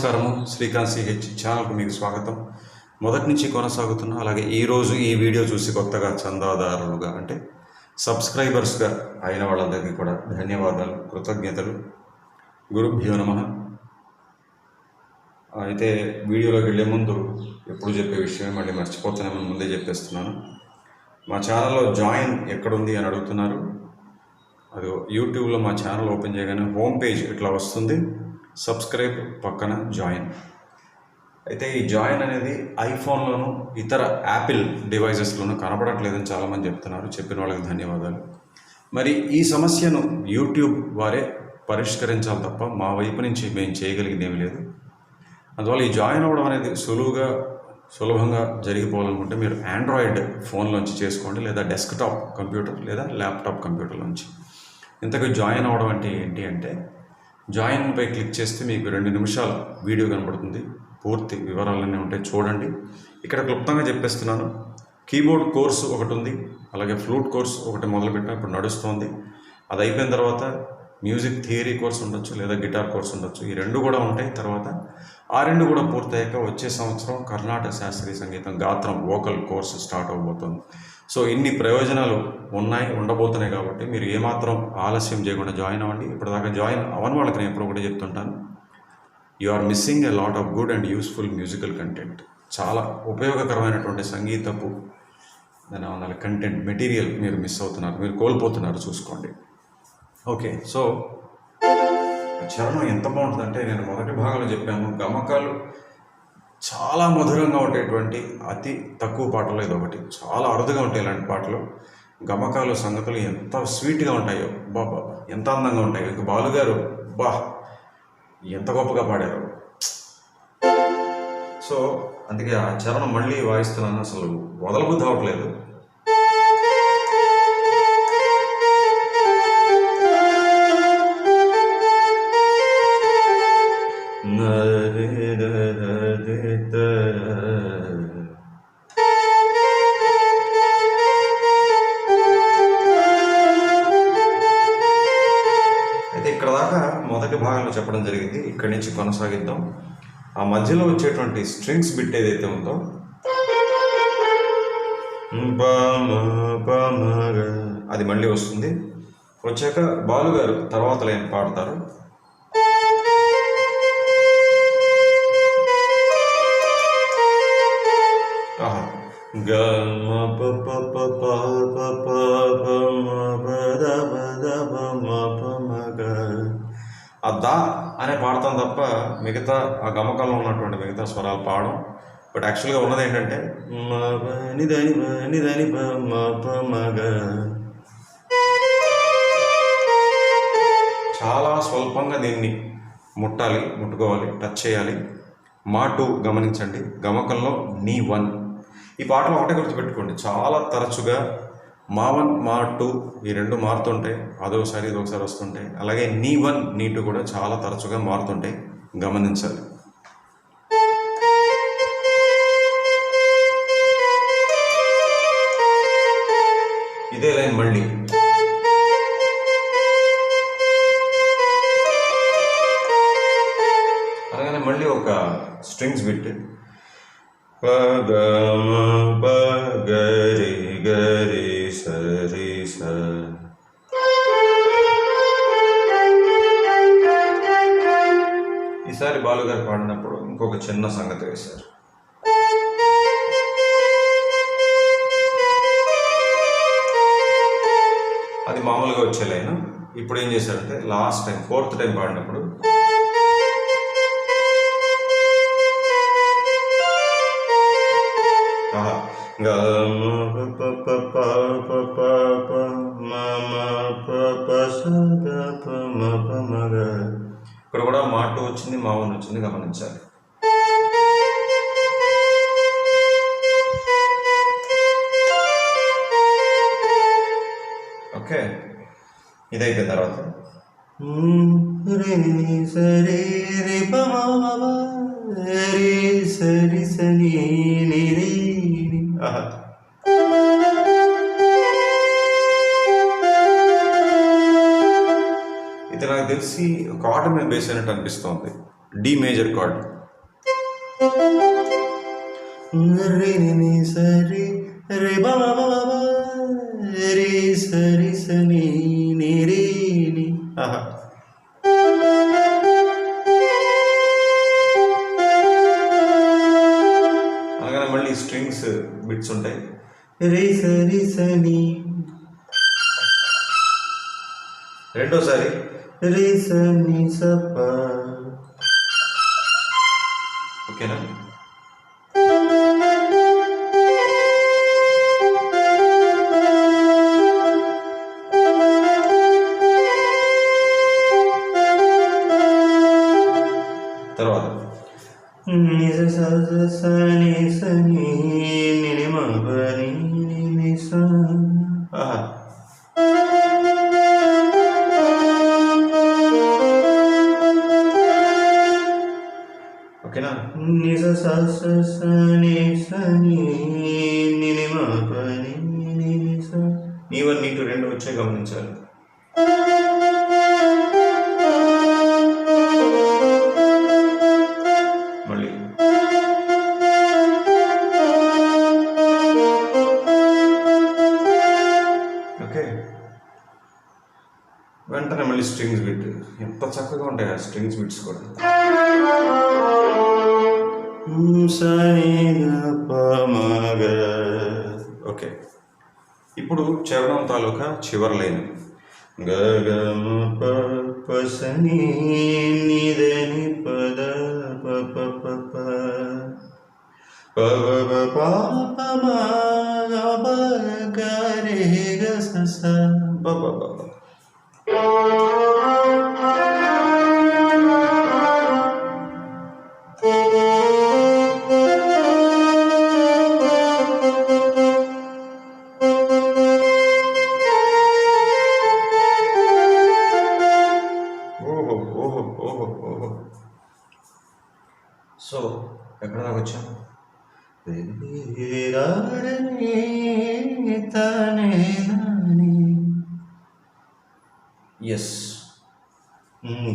నమస్కారము. శ్రీకాంత్ సిహెచ్ ఛానల్కు మీకు స్వాగతం. మొదటి నుంచి కొనసాగుతున్న అలాగే ఈరోజు ఈ వీడియో చూసి కొత్తగా చందాదారులుగా అంటే సబ్స్క్రైబర్స్గా అయిన వాళ్ళందరికీ కూడా ధన్యవాదాలు కృతజ్ఞతలు. గురుభ్యో నమ. అయితే వీడియోలోకి వెళ్ళే ముందు ఎప్పుడు చెప్పే విషయం మళ్ళీ మర్చిపోతానేమని ముందే చెప్పేస్తున్నాను. మా ఛానల్లో జాయిన్ ఎక్కడుంది అని అడుగుతున్నారు. అది యూట్యూబ్లో మా ఛానల్ ఓపెన్ చేయగానే హోమ్ పేజ్ ఇట్లా వస్తుంది? సబ్స్క్రైబ్ పక్కన జాయిన్. అయితే ఈ జాయిన్ అనేది ఐఫోన్లోను ఇతర యాపిల్ డివైజెస్లోనూ కనపడట్లేదని చాలామంది చెప్తున్నారు. చెప్పిన వాళ్ళకి ధన్యవాదాలు. మరి ఈ సమస్యను యూట్యూబ్ వారే పరిష్కరించాలి తప్ప మా వైపు నుంచి మేము చేయగలిగింది ఏమీ లేదు. అందువల్ల ఈ జాయిన్ అవ్వడం అనేది సులువుగా సులభంగా జరిగిపోవాలనుకుంటే మీరు ఆండ్రాయిడ్ ఫోన్లోంచి చేసుకోండి లేదా డెస్క్టాప్ కంప్యూటర్ లేదా ల్యాప్టాప్ కంప్యూటర్లోంచి. ఇంతకు జాయిన్ అవ్వడం అంటే ఏంటి అంటే జాయిన్పై క్లిక్ చేస్తే మీకు రెండు నిమిషాల వీడియో కనబడుతుంది. పూర్తి వివరాలన్నీ ఉంటాయి. చూడండి. ఇక్కడ క్లుప్తంగా చెప్పేస్తున్నాను. కీబోర్డ్ కోర్సు ఒకటి ఉంది. అలాగే ఫ్లూట్ కోర్స్ ఒకటి మొదలుపెట్టిన ఇప్పుడు నడుస్తోంది. అది అయిపోయిన తర్వాత మ్యూజిక్ థియరీ కోర్స్ ఉండొచ్చు లేదా గిటార్ కోర్స్ ఉండొచ్చు. ఈ రెండు కూడా ఉంటాయి. తర్వాత ఆ రెండు కూడా పూర్తయ్యాక వచ్చే సంవత్సరం కర్ణాటక శాస్త్రీయ సంగీతం గాత్రం వోకల్ కోర్సు స్టార్ట్ అవబోతుంది. సో ఇన్ని ప్రయోజనాలు ఉన్నాయి ఉండబోతున్నాయి కాబట్టి మీరు ఏమాత్రం ఆలస్యం చేయకుండా జాయిన్ అవ్వండి. ఇప్పటిదాకా జాయిన్ అవ్వని వాళ్ళకి నేను ఎప్పుడు కూడా చెప్తుంటాను. You are missing a lot of good and useful musical content చాలా ఉపయోగకరమైనటువంటి సంగీతపు దాని అనాలి కంటెంట్ మెటీరియల్ మీరు మిస్ అవుతున్నారు. మీరు కోల్పోతున్నారు చూసుకోండి. ఓకే సో చరణం ఎంత బాగుంటుందంటే నేను మొదటి భాగంలో చెప్పాను గమకాలు చాలా మధురంగా ఉండేటువంటి అతి తక్కువ పాటలు ఇది ఒకటి. చాలా అరుదుగా ఉంటాయి ఇలాంటి పాటలు. గమకాలు సంగతులు ఎంత స్వీట్గా ఉంటాయో. బాబా ఎంత అందంగా ఉంటాయో. ఇక బాలుగారు బా ఎంత గొప్పగా పాడారు. సో అందుకే ఆ చరణం మళ్ళీ వాయిస్తున్నాను. అసలు వదలబుద్ధి అవ్వట్లేదు. చెప్పడం జరిగింది. ఇక్కడి నుంచి కొనసాగిద్దాం. ఆ మధ్యలో వచ్చేటువంటి స్ట్రింగ్స్ బిట్ ఏదైతే ఉందో. అది మళ్ళీ వస్తుంది. వచ్చాక బాలుగారు తర్వాత లైన్ పాడతారు. ఆహా. గ మ ప ప ప తప్ప మిగతా ఆ గమకంలో ఉన్నటువంటి మిగతా స్వరాలు పాడడం. బట్ యాక్చువల్గా ఉన్నది ఏంటంటే చాలా స్వల్పంగా దీన్ని ముట్టాలి ముట్టుకోవాలి టచ్ చేయాలి. మా టూ గమనించండి. గమకంలో నీ వన్. ఈ పాటలో ఒకటే గుర్తుపెట్టుకోండి. చాలా తరచుగా మా వన్ మా టూ ఈ రెండు మారుతుంటాయి. అదొకసారి ఇదొకసారి వస్తుంటాయి. అలాగే నీ వన్ నీ టూ కూడా చాలా తరచుగా మారుతుంటాయి. గమనించాలి. ఇదే లైన్ మళ్ళీ. అలాగనే మళ్ళీ ఒక స్ట్రింగ్స్ బిట్ పగమ పగరి గరి గ ఇంకొక చిన్న సంగతి వేశారు. అది మామూలుగా వచ్చే లైన్. ఇప్పుడు ఏం చేశారంటే లాస్ట్ టైం ఫోర్త్ టైం పాడినప్పుడు ఇక్కడ కూడా మా ప వచ్చింది ప ప ప ఇదైపోయిన తర్వాత సరే రే రే సరి సని రే ఆహా ఇది నాకు తెలిసి ఒక ఆర్డ్ మీద బేస్ అయినట్టు అనిపిస్తుంది డి మేజర్ కార్డ్ సరి సరి సని అనగానే మళ్ళీ స్ట్రింగ్స్ బిట్స్ ఉంటాయి. రే సరి సని రెండోసారి రే సని సప ఓకేనా? నిజ సని నీవన్నీ నీటు రెండు వచ్చే గమనించాలి. మళ్ళీ. ఓకే. వెంటనే మళ్ళీ స్ట్రింగ్స్ బిట్ ఎంత చక్కగా ఉంటాయి ఆ స్ట్రింగ్స్ బిట్స్ కూడా. ఓకే. ఇప్పుడు చరణం తాలూకా చివరి లైన్. గగమ పసని నిదని పద ప పవ పాప గ స బ పాడుకొచ్చాం ఎస్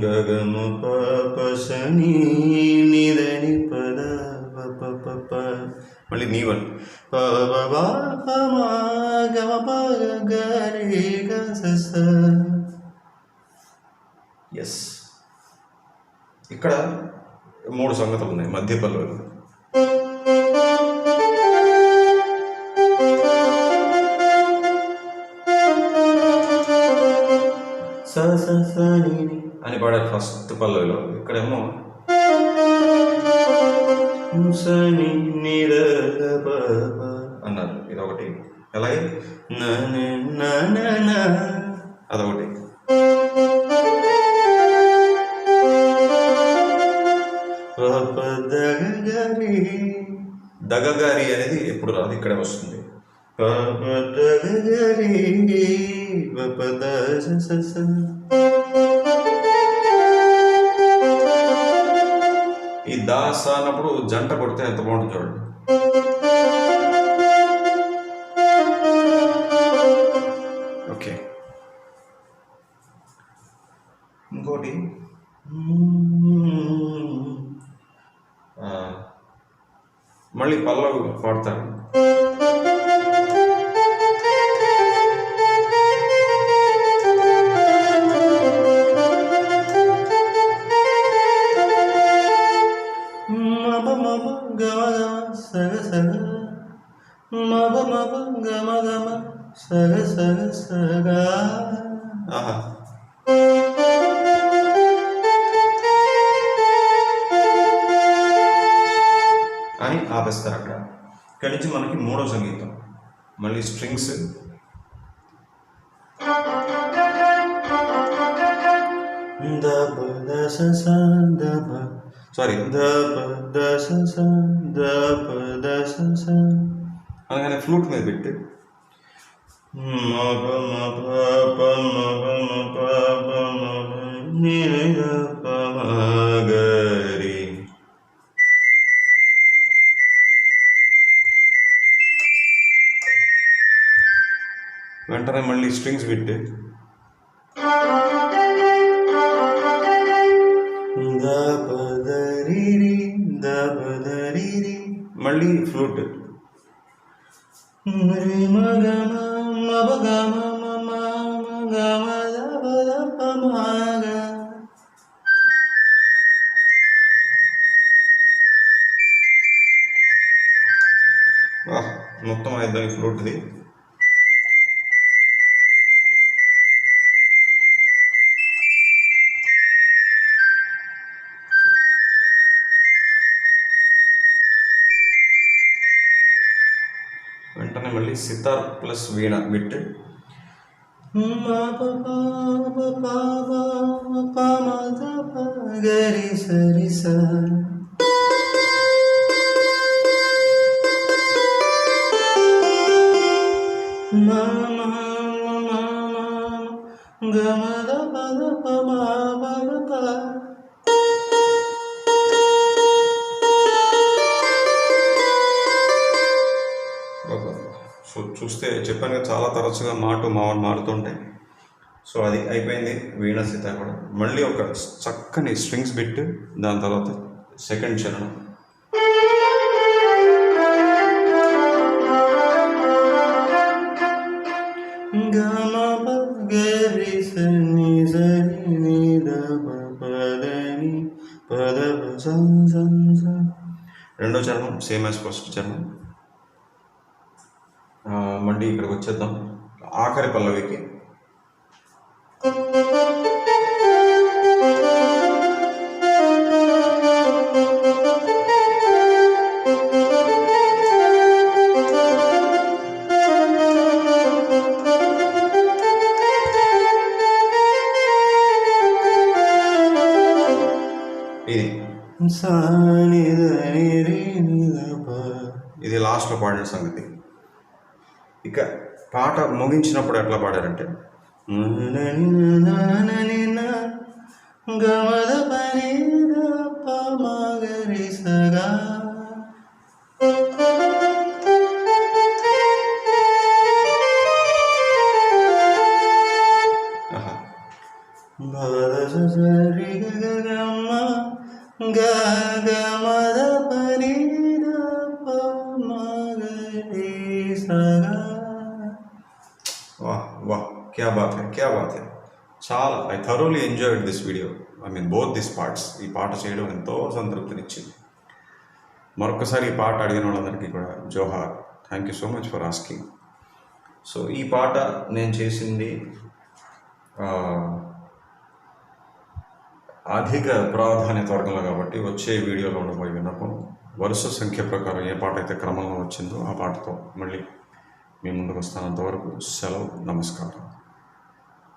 గగమ పని నిదని పద ప మళ్ళీ నీ వన్. ఎస్ ఇక్కడ మూడు సంగతులు ఉన్నాయి. మధ్య పల్లవి అని పాడారు ఫస్ట్ పల్లవిలో ఇక్కడేమో స దగగారి అనేది ఎప్పుడు రాదు ఇక్కడే వస్తుంది. ఈ దాస అన్నప్పుడు జంట కొడితే ఎంత బాగుంటుంది చూడండి. ఓకే. ఇంకోటి. మళ్ళీ పల్లవి పాడతారు మబ మబ గమ గమ సగ సగ మబ మబ గమ గమ సగ సగ సగ ఆహా आनी आपेस्टर अच्छे मन की मूडो संगीत मल्ल स्ट्रिंग्स सारी फ्लूट मेरे बिटे मगम पम मगम पम नीरा తర్వాత మళ్ళీ స్ట్రింగ్స్ బిట్ మళ్ళీ ఫ్లూట్ మొత్తం ఐదు ఫ్లూట్ది వెంటనే మళ్ళీ సితార్ ప్లస్ వీణ బిట్ గరి సరి సా గమద పద పమ పద సో చూస్తే చెప్పాను కదా చాలా తరచుగా మాట మా మారుతుంటాయి సో అది అయిపోయింది వీణ సీత కూడా. మళ్ళీ ఒక చక్కని స్ట్రింగ్స్ బిట్ దాని తర్వాత సెకండ్ చరణం రెండో చరణం సేమ్ యాజ్ ఫస్ట్ చరణం మళ్ళీ ఇక్కడికి వచ్చేద్దాం. ఆఖరి పల్లవికి. ఇది లాస్ట్లో పాడిన సంగతి. ఇక పాట ముగించినప్పుడు ఎట్లా పాడారంటే? గమద పని చాలా I thoroughly enjoyed this video I mean both this parts ఈ పాట చేయడం ఎంతో సంతృప్తినిచ్చింది. మరొకసారి ఈ పాట అడిగిన వాళ్ళందరికీ కూడా జోహార్ thank you so much for asking so ఈ పాట నేను చేసింది అధిక ప్రాధాన్యత వర్గంలో కాబట్టి వచ్చే వీడియోలో ఉండబోయి విన్నప్పుడు వరుస సంఖ్య ప్రకారం ఏ పాట అయితే క్రమంలో వచ్చిందో ఆ పాటతో మళ్ళీ మీ ముందుకు వస్తానంతవరకు సెలవు నమస్కారం.